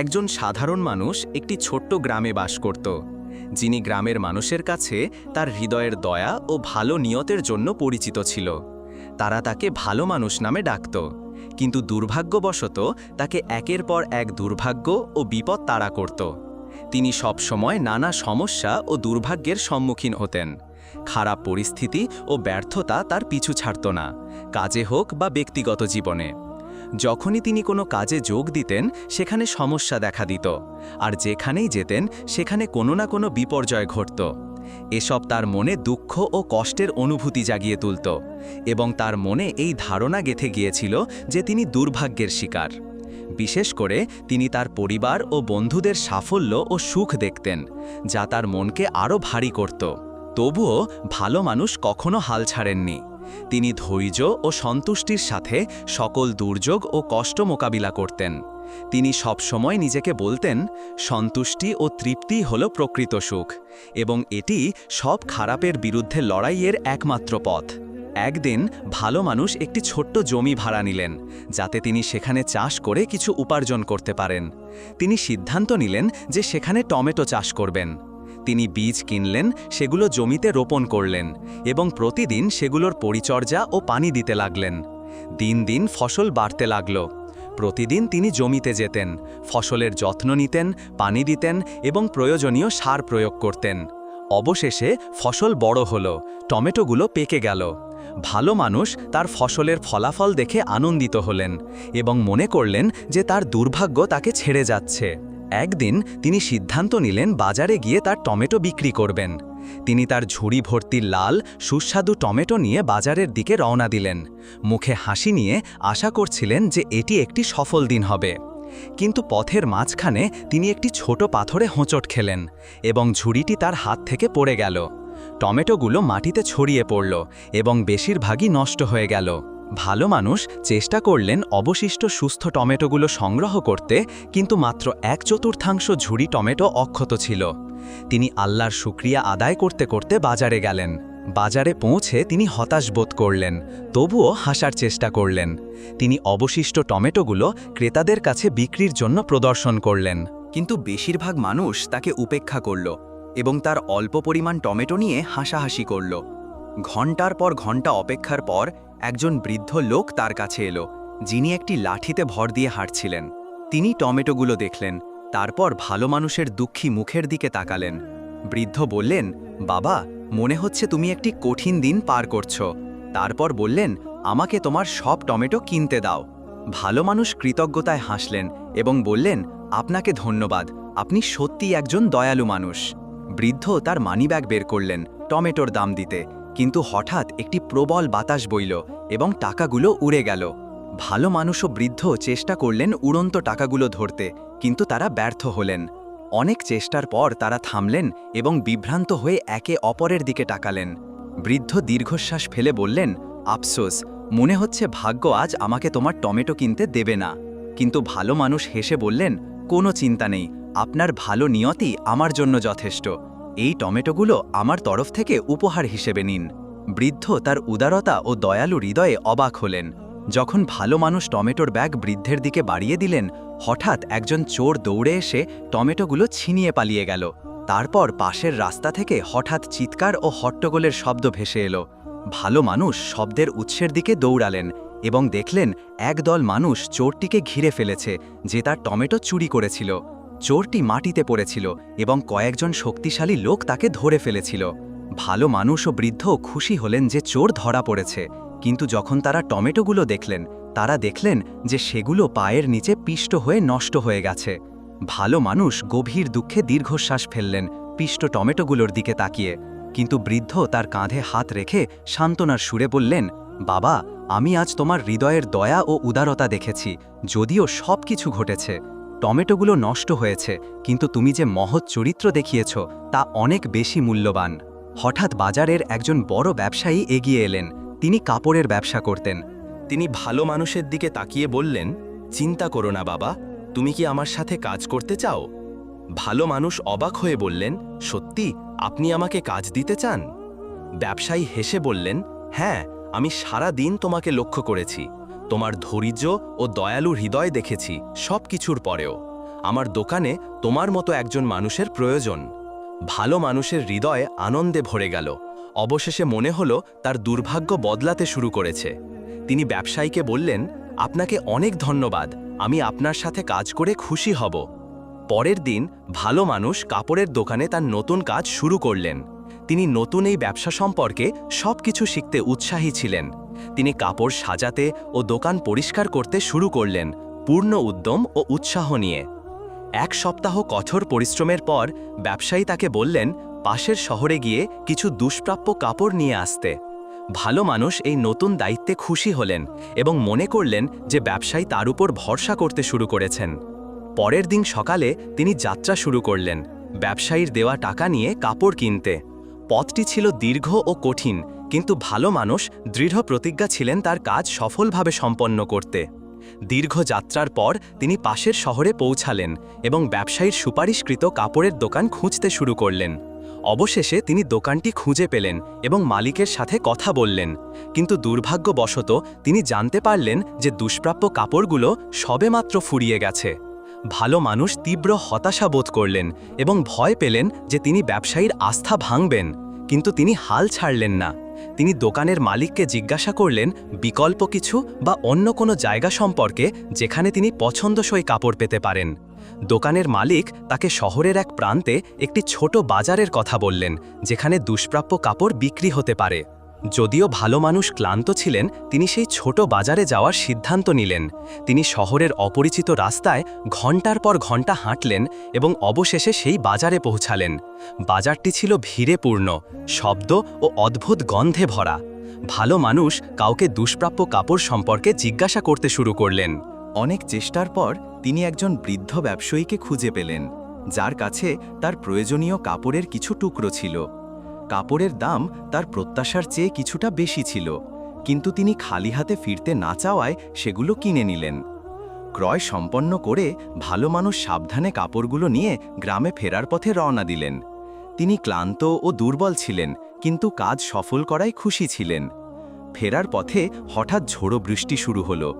একজন সাধারণ মানুষ একটি ছোট্ট গ্রামে বাস করত, যিনি গ্রামের মানুষের কাছে তার হৃদয়ের দয়া ও ভালো নিয়তের জন্য পরিচিত ছিল। তারা তাকে ভালো মানুষ নামে ডাকত, কিন্তু দুর্ভাগ্যবশত তাকে একের পর এক দুর্ভাগ্য ও বিপদ তাড়া করত। তিনি সবসময় নানা সমস্যা ও দুর্ভাগ্যের সম্মুখীন হতেন। খারাপ পরিস্থিতি ও ব্যর্থতা তার পিছু ছাড়ত না, কাজে হোক বা ব্যক্তিগত জীবনে। যখনই তিনি কোনো কাজে যোগ দিতেন, সেখানে সমস্যা দেখা দিত। আর যেখানেই যেতেন, সেখানে কোনো না কোনো বিপর্যয় ঘটত। এসব তার মনে দুঃখ ও কষ্টের অনুভূতি জাগিয়ে তুলত এবং তার মনে এই ধারণা গেথে গিয়েছিল যে তিনি দুর্ভাগ্যের শিকার। বিশেষ করে তিনি তার পরিবার ও বন্ধুদের সাফল্য ও সুখ দেখতেন, যা তার মনকে আরও ভারী করত। তবুও ভালো মানুষ কখনো হাল ছাড়েননি। তিনি ধৈর্য ও সন্তুষ্টির সাথে সকল দুর্যোগ ও কষ্ট মোকাবিলা করতেন। তিনি সবসময় নিজেকে বলতেন, সন্তুষ্টি ও তৃপ্তি হল প্রকৃত সুখ, এবং এটি সব খারাপের বিরুদ্ধে লড়াইয়ের একমাত্র পথ। একদিন ভালো মানুষ একটি ছোট্ট জমি ভাড়া নিলেন, যাতে তিনি সেখানে চাষ করে কিছু উপার্জন করতে পারেন। তিনি সিদ্ধান্ত নিলেন যে সেখানে টমেটো চাষ করবেন। তিনি বীজ কিনলেন, সেগুলো জমিতে রোপণ করলেন এবং প্রতিদিন সেগুলোর পরিচর্যা ও পানি দিতে লাগলেন। দিন দিন ফসল বাড়তে লাগল। প্রতিদিন তিনি জমিতে যেতেন, ফসলের যত্ন নিতেন, পানি দিতেন এবং প্রয়োজনীয় সার প্রয়োগ করতেন। অবশেষে ফসল বড় হল, টমেটোগুলো পেকে গেল। ভালো মানুষ তার ফসলের ফলাফল দেখে আনন্দিত হলেন এবং মনে করলেন যে তার দুর্ভাগ্য তাকে ছেড়ে যাচ্ছে। একদিন তিনি সিদ্ধান্ত নিলেন বাজারে গিয়ে তার টমেটো বিক্রি করবেন। তিনি তার ঝুড়ি ভর্তি লাল, সুস্বাদু টমেটো নিয়ে বাজারের দিকে রওনা দিলেন। মুখে হাসি নিয়ে আশা করছিলেন যে এটি একটি সফল দিন হবে। কিন্তু পথের মাঝখানে তিনি একটি ছোট পাথরে হোঁচট খেলেন এবং ঝুড়িটি তার হাত থেকে পড়ে গেল। টমেটোগুলো মাটিতে ছড়িয়ে পড়ল এবং বেশিরভাগই নষ্ট হয়ে গেল। ভালো মানুষ চেষ্টা করলেন অবশিষ্ট সুস্থ টমেটোগুলো সংগ্রহ করতে, কিন্তু মাত্র এক চতুর্থাংশ ঝুড়ি টমেটো অক্ষত ছিল। তিনি আল্লাহর শুক্রিয়া আদায় করতে করতে বাজারে গেলেন। বাজারে পৌঁছে তিনি হতাশ বোধ করলেন, তবুও হাসার চেষ্টা করলেন। তিনি অবশিষ্ট টমেটোগুলো ক্রেতাদের কাছে বিক্রির জন্য প্রদর্শন করলেন। কিন্তু বেশিরভাগ মানুষ তাকে উপেক্ষা করল এবং তার অল্প পরিমাণ টমেটো নিয়ে হাসাহাসি করল। ঘণ্টার পর ঘণ্টা অপেক্ষার পর একজন বৃদ্ধ লোক তার কাছে এলো, যিনি একটি লাঠিতে ভর দিয়ে হাঁটছিলেন। তিনি টমেটোগুলো দেখলেন, তারপর ভালো মানুষের দুঃখী মুখের দিকে তাকালেন। বৃদ্ধ বললেন, বাবা, মনে হচ্ছে তুমি একটি কঠিন দিন পার করছ। তারপর বললেন, আমাকে তোমার সব টমেটো কিনতে দাও। ভালো মানুষ কৃতজ্ঞতায় হাসলেন এবং বললেন, আপনাকে ধন্যবাদ, আপনি সত্যিই একজন দয়ালু মানুষ। বৃদ্ধ তার মানিব্যাগ বের করলেন টমেটোর দাম দিতে। কিন্তু হঠাৎ একটি প্রবল বাতাস বইল এবং টাকাগুলো উড়ে গেল। ভালো মানুষ ও বৃদ্ধ চেষ্টা করলেন উড়ন্ত টাকাগুলো ধরতে, কিন্তু তারা ব্যর্থ হলেন। অনেক চেষ্টার পর তারা থামলেন এবং বিভ্রান্ত হয়ে একে অপরের দিকে টাকালেন বৃদ্ধ দীর্ঘশ্বাস ফেলে বললেন, আফসোস, মনে হচ্ছে ভাগ্য আজ আমাকে তোমার টমেটো কিনতে দেবে না। কিন্তু ভালো মানুষ হেসে বললেন, কোনো চিন্তা নেই, আপনার ভালো নিয়তি আমার জন্য যথেষ্ট। এই টমেটোগুলো আমার তরফ থেকে উপহার হিসেবে নিন। বৃদ্ধ তার উদারতা ও দয়ালু হৃদয়ে অবাক হলেন। যখন ভালো মানুষ টমেটোর ব্যাগ বৃদ্ধের দিকে বাড়িয়ে দিলেন, হঠাৎ একজন চোর দৌড়ে এসে টমেটোগুলো ছিনিয়ে পালিয়ে গেল। তারপর পাশের রাস্তা থেকে হঠাৎ চিৎকার ও হট্টগোলের শব্দ ভেসে এলো। ভালো মানুষ শব্দের উৎসের দিকে দৌড়ালেন এবং দেখলেন, একদল মানুষ চোরটিকে ঘিরে ফেলেছে, যে তার টমেটো চুরি করেছিল। চোরটি মাটিতে পড়েছিল এবং কয়েকজন শক্তিশালী লোক তাকে ধরে ফেলেছিল। ভালো মানুষ ও বৃদ্ধ খুশি হলেন যে চোর ধরা পড়েছে, কিন্তু যখন তারা টমেটোগুলো দেখলেন, তারা দেখলেন যে সেগুলো পায়ের নিচে পিষ্ট হয়ে নষ্ট হয়ে গেছে। ভালো মানুষ গভীর দুঃখে দীর্ঘশ্বাস ফেললেন পিষ্ট টমেটোগুলোর দিকে তাকিয়ে, কিন্তু বৃদ্ধ তার কাঁধে হাত রেখে সান্ত্বনার সুরে বললেন, বাবা, আমি আজ তোমার হৃদয়ের দয়া ও উদারতা দেখেছি, যদিও সব কিছু ঘটেছে। টমেটোগুলো নষ্ট হয়েছে, কিন্তু তুমি যে মহৎ চরিত্র দেখিয়েছ, তা অনেক বেশি মূল্যবান। হঠাৎ বাজারের একজন বড় ব্যবসায়ী এগিয়ে এলেন। তিনি কাপড়ের ব্যবসা করতেন। তিনি ভালো মানুষের দিকে তাকিয়ে বললেন, চিন্তা করো না বাবা, তুমি কি আমার সাথে কাজ করতে চাও? ভালো মানুষ অবাক হয়ে বললেন, সত্যি, আপনি আমাকে কাজ দিতে চান? ব্যবসায়ী হেসে বললেন হ্যাঁ আমি সারা দিন তোমাকে লক্ষ্য করেছি। তোমার ধৈর্য ও দয়ালু হৃদয় দেখেছি সব কিছুর পরেও। আমার দোকানে তোমার মতো একজন মানুষের প্রয়োজন। ভালো মানুষের হৃদয় আনন্দে ভরে গেল। অবশেষে মনে হলো তার দুর্ভাগ্য বদলাতে শুরু করেছে। তিনি ব্যবসায়ীকে বললেন, আপনাকে অনেক ধন্যবাদ। আমি আপনার সাথে কাজ করে খুশি হব। পরের দিন ভালো মানুষ কাপড়ের দোকানে তার নতুন কাজ শুরু করলেন। তিনি নতুন এই ব্যবসা সম্পর্কে সব কিছু শিখতে উৎসাহী ছিলেন। তিনি কাপড় সাজাতে ও দোকান পরিষ্কার করতে শুরু করলেন, পূর্ণ উদ্যম ও উৎসাহ নিয়ে। এক সপ্তাহ কঠোর পরিশ্রমের পর ব্যবসায়ী তাকে বললেন, পাশের শহরে গিয়ে কিছু দুষ্প্রাপ্য কাপড় নিয়ে আসতে। ভালো মানুষ এই নতুন দায়িত্বে খুশি হলেন এবং মনে করলেন যে ব্যবসায়ী তার উপর ভরসা করতে শুরু করেছেন। পরের দিন সকালে তিনি যাত্রা শুরু করলেন, ব্যবসায়ীর দেওয়া টাকা নিয়ে কাপড় কিনতে। পথটি ছিল দীর্ঘ ও কঠিন কিন্তু ভালো মানুষ দৃঢ় প্রতিজ্ঞা ছিলেন তার কাজ সফলভাবে সম্পন্ন করতে। দীর্ঘ যাত্রার পর তিনি পাশের শহরে পৌঁছালেন এবং ব্যবসায়ীর সুপারিশকৃত কাপড়ের দোকান খুঁজতে শুরু করলেন। অবশেষে তিনি দোকানটি খুঁজে পেলেন এবং মালিকের সাথে কথা বললেন। কিন্তু দুর্ভাগ্যবশত তিনি জানতে পারলেন যে দুষ্প্রাপ্য কাপড়গুলো সবেমাত্র ফুরিয়ে গেছে। ভালো মানুষ তীব্র হতাশা বোধ করলেন এবং ভয় পেলেন যে তিনি ব্যবসায়ীর আস্থা ভাঙবেন, কিন্তু তিনি হাল ছাড়লেন না। তিনি দোকানের মালিককে জিজ্ঞাসা করলেন, বিকল্প কিছু বা অন্য কোনো জায়গা সম্পর্কে যেখানে তিনি পছন্দসই কাপড় পেতে পারেন। দোকানের মালিক তাকে শহরের এক প্রান্তে একটি ছোট বাজারের কথা বললেন, যেখানে দুষ্প্রাপ্য কাপড় বিক্রি হতে পারে। যদিও ভালো মানুষ ক্লান্ত ছিলেন, তিনি সেই ছোট বাজারে যাওয়ার সিদ্ধান্ত নিলেন। তিনি শহরের অপরিচিত রাস্তায় ঘণ্টার পর ঘণ্টা হাঁটলেন এবং অবশেষে সেই বাজারে পৌঁছালেন। বাজারটি ছিল ভিড়ে পূর্ণ শব্দ ও অদ্ভুত গন্ধে ভরা। ভালো মানুষ কাউকে দুষ্প্রাপ্য কাপড় সম্পর্কে জিজ্ঞাসা করতে শুরু করলেন। অনেক চেষ্টার পর তিনি একজন বৃদ্ধ ব্যবসায়ীকে খুঁজে পেলেন, যার কাছে তার প্রয়োজনীয় কাপড়ের কিছু টুকরো ছিল। কাপড়ের দাম তার প্রত্যাশার চেয়ে কিছুটা বেশি ছিল, কিন্তু তিনি খালি হাতে ফিরতে না চাওয়ায় সেগুলো কিনে নিলেন। ক্রয় সম্পন্ন করে ভালো মানুষ সাবধানে কাপড়গুলো নিয়ে গ্রামে ফেরার পথে রওনা দিলেন। তিনি ক্লান্ত ও দুর্বল ছিলেন, কিন্তু কাজ সফল করায় খুশি ছিলেন। ফেরার পথে হঠাৎ ঝোড়ো বৃষ্টি শুরু হলো।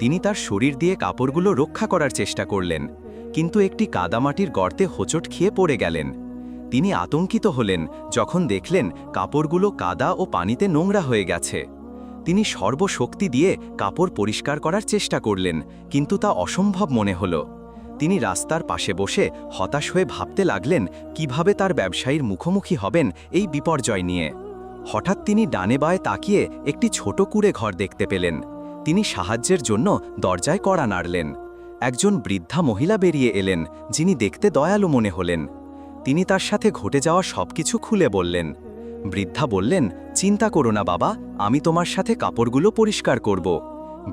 তিনি তার শরীর দিয়ে কাপড়গুলো রক্ষা করার চেষ্টা করলেন, কিন্তু একটি কাদামাটির গর্তে হোঁচট খেয়ে পড়ে গেলেন। তিনি আতঙ্কিত হলেন যখন দেখলেন কাপড়গুলো কাদা ও পানিতে নোংরা হয়ে গেছে। তিনি সর্বশক্তি দিয়ে কাপড় পরিষ্কার করার চেষ্টা করলেন, কিন্তু তা অসম্ভব মনে হল। তিনি রাস্তার পাশে বসে হতাশ হয়ে ভাবতে লাগলেন, কীভাবে তার ব্যবসায়ীর মুখোমুখি হবেন এই বিপর্যয় নিয়ে। হঠাৎ তিনি ডানে বায়ে তাকিয়ে একটি ছোট কুড়ে ঘর দেখতে পেলেন। তিনি সাহায্যের জন্য দরজায় কড়া নাড়লেন। একজন বৃদ্ধা মহিলা বেরিয়ে এলেন, যিনি দেখতে দয়ালু মনে হলেন। তিনি তার সাথে ঘটে যাওয়া সবকিছু খুলে বললেন। বৃদ্ধা বললেন, চিন্তা করো না বাবা, আমি তোমার সাথে কাপড়গুলো পরিষ্কার করব।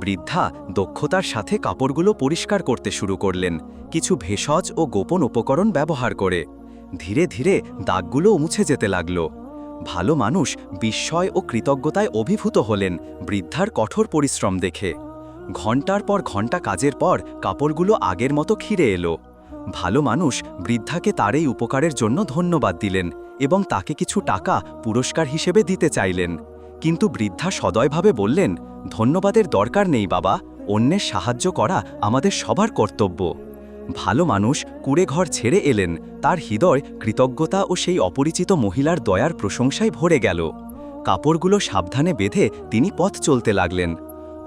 বৃদ্ধা দক্ষতার সাথে কাপড়গুলো পরিষ্কার করতে শুরু করলেন। কিছু ভেষজ ও গোপন উপকরণ ব্যবহার করে। ধীরে ধীরে দাগগুলো মুছে যেতে লাগল। ভালো মানুষ বিস্ময় ও কৃতজ্ঞতায় অভিভূত হলেন বৃদ্ধার কঠোর পরিশ্রম দেখে। ঘণ্টার পর ঘণ্টা কাজের পর কাপড়গুলো আগের মতো খিরে এলো। ভালো মানুষ বৃদ্ধাকে তার এই উপকারের জন্য ধন্যবাদ দিলেন এবং তাকে কিছু টাকা পুরস্কার হিসেবে দিতে চাইলেন। কিন্তু বৃদ্ধা সদয়ভাবে বললেন, ধন্যবাদের দরকার নেই বাবা, অন্যের সাহায্য করা আমাদের সবার কর্তব্য। ভালো মানুষ কুড়ে ঘর ছেড়ে এলেন, তার হৃদয় কৃতজ্ঞতা ও সেই অপরিচিত মহিলার দয়ার প্রশংসায় ভরে গেল। কাপড়গুলো সাবধানে বেঁধে তিনি পথ চলতে লাগলেন।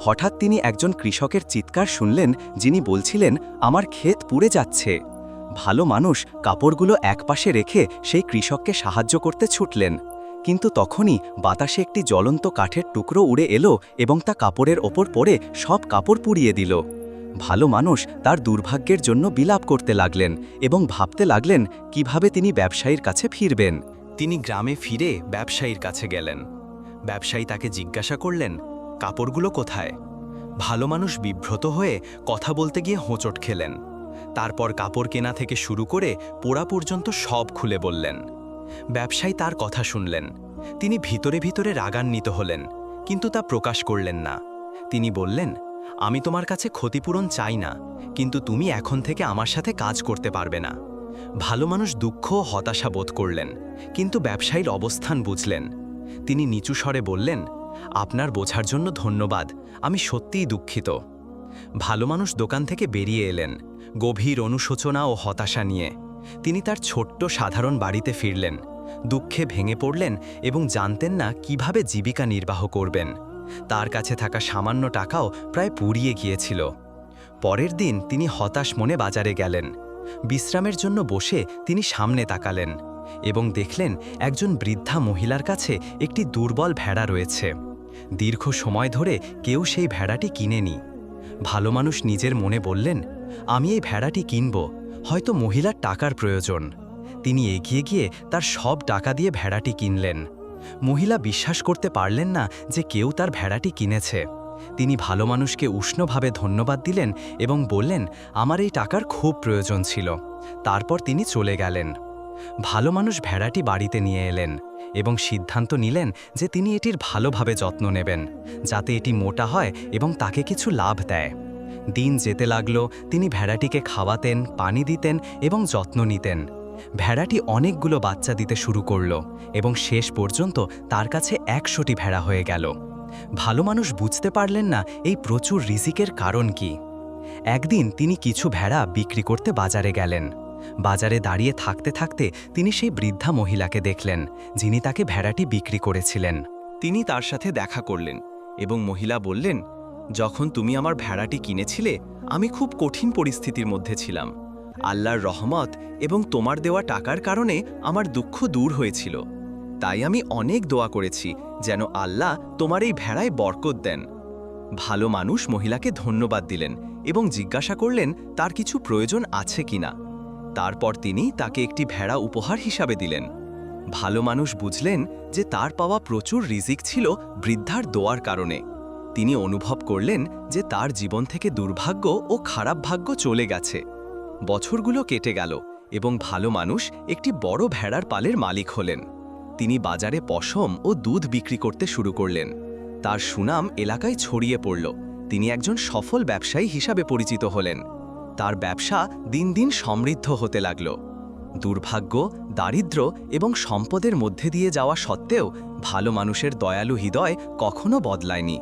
হঠাৎ তিনি একজন কৃষকের চিৎকার শুনলেন, যিনি বলছিলেন, আমার ক্ষেত পুড়ে যাচ্ছে। ভালো মানুষ কাপড়গুলো একপাশে রেখে সেই কৃষককে সাহায্য করতে ছুটলেন। কিন্তু তখনই বাতাসে একটি জ্বলন্ত কাঠের টুকরো উড়ে এলো এবং তা কাপড়ের ওপর পড়ে সব কাপড় পুড়িয়ে দিল। ভালো মানুষ তার দুর্ভাগ্যের জন্য বিলাপ করতে লাগলেন এবং ভাবতে লাগলেন, কীভাবে তিনি ব্যবসায়ীর কাছে ফিরবেন? তিনি গ্রামে ফিরে ব্যবসায়ীর কাছে গেলেন। ব্যবসায়ী তাকে জিজ্ঞাসা করলেন কাপড়গুলো কোথায়? ভালো মানুষ বিভ্রত হয়ে কথা বলতে গিয়ে হোঁচট খেলেন। তারপর কাপড় কেনা থেকে শুরু করে পোড়া পর্যন্ত সব খুলে বললেন। ব্যবসায়ী তার কথা শুনলেন। তিনি ভিতরে ভিতরে রাগান্বিত হলেন, কিন্তু তা প্রকাশ করলেন না। তিনি বললেন, আমি তোমার কাছে ক্ষতিপূরণ চাই না, কিন্তু তুমি এখন থেকে আমার সাথে কাজ করতে পারবে না। ভালো মানুষ দুঃখ ও হতাশা বোধ করলেন, কিন্তু ব্যবসায়ীর অবস্থান বুঝলেন। তিনি নিচু স্বরে বললেন আপনার বোঝার জন্য ধন্যবাদ। আমি সত্যিই দুঃখিত। ভালো মানুষ দোকান থেকে বেরিয়ে এলেন, গভীর অনুশোচনা ও হতাশা নিয়ে। তিনি তার ছোট্ট সাধারণ বাড়িতে ফিরলেন, দুঃখে ভেঙে পড়লেন এবং জানতেন না কীভাবে জীবিকা নির্বাহ করবেন। তার কাছে থাকা সামান্য টাকাও প্রায় পুড়িয়ে গিয়েছিল। পরের দিন তিনি হতাশ মনে বাজারে গেলেন। বিশ্রামের জন্য বসে তিনি সামনে তাকালেন। এবং দেখলেন একজন বৃদ্ধা মহিলার কাছে একটি দুর্বল ভেড়া রয়েছে। দীর্ঘ সময় ধরে কেউ সেই ভেড়াটি কিনেনি। ভালো মানুষ নিজের মনে বললেন, আমি এই ভেড়াটি কিনব, হয়তো মহিলার টাকার প্রয়োজন। তিনি এগিয়ে গিয়ে তার সব টাকা দিয়ে ভেড়াটি কিনলেন। মহিলা বিশ্বাস করতে পারলেন না যে কেউ তার ভেড়াটি কিনেছে। তিনি ভালো মানুষকে উষ্ণভাবে ধন্যবাদ দিলেন এবং বললেন, আমার এই টাকার খুব প্রয়োজন ছিল। তারপর তিনি চলে গেলেন। ভালো মানুষ ভেড়াটি বাড়িতে নিয়ে এলেন এবং সিদ্ধান্ত নিলেন যে তিনি এটির ভালোভাবে যত্ন নেবেন, যাতে এটি মোটা হয় এবং তাকে কিছু লাভ দেয়। দিন যেতে লাগল, তিনি ভেড়াটিকে খাওয়াতেন, পানি দিতেন এবং যত্ন নিতেন। ভেড়াটি অনেকগুলো বাচ্চা দিতে শুরু করল এবং শেষ পর্যন্ত তার কাছে একশোটি ভেড়া হয়ে গেল। ভালো মানুষ বুঝতে পারলেন না এই প্রচুর রিজিকের কারণ কি। একদিন তিনি কিছু ভেড়া বিক্রি করতে বাজারে গেলেন। বাজারে দাঁড়িয়ে থাকতে থাকতে তিনি সেই বৃদ্ধা মহিলাকে দেখলেন, যিনি তাকে ভেড়াটি বিক্রি করেছিলেন। তিনি তার সাথে দেখা করলেন এবং মহিলা বললেন, যখন তুমি আমার ভেড়াটি কিনেছিলে, আমি খুব কঠিন পরিস্থিতির মধ্যে ছিলাম। আল্লাহর রহমত এবং তোমার দেওয়া টাকার কারণে আমার দুঃখ দূর হয়েছিল। তাই আমি অনেক দোয়া করেছি যেন আল্লাহ তোমার এই ভেড়ায় বরকত দেন। ভালো মানুষ মহিলাকে ধন্যবাদ দিলেন এবং জিজ্ঞাসা করলেন, তার কিছু প্রয়োজন আছে কিনা? তারপর তিনি তাকে একটি ভেড়া উপহার হিসাবে দিলেন। ভালো মানুষ বুঝলেন যে তার পাওয়া প্রচুর রিজিক ছিল বৃদ্ধার দোয়ার কারণে। তিনি অনুভব করলেন যে তার জীবন থেকে দুর্ভাগ্য ও খারাপ ভাগ্য চলে গেছে। বছরগুলো কেটে গেল এবং ভালো মানুষ একটি বড় ভেড়ার পালের মালিক হলেন। তিনি বাজারে পশম ও দুধ বিক্রি করতে শুরু করলেন। তার সুনাম এলাকায় ছড়িয়ে পড়ল। তিনি একজন সফল ব্যবসায়ী হিসাবে পরিচিত হলেন। তার ব্যবসা দিন দিন সমৃদ্ধ হতে লাগল। দুর্ভাগ্য দারিদ্র এবং সম্পদের মধ্যে দিয়ে যাওয়া সত্ত্বেও ভালো মানুষের দয়ালু হৃদয় কখনো বদলায়নি।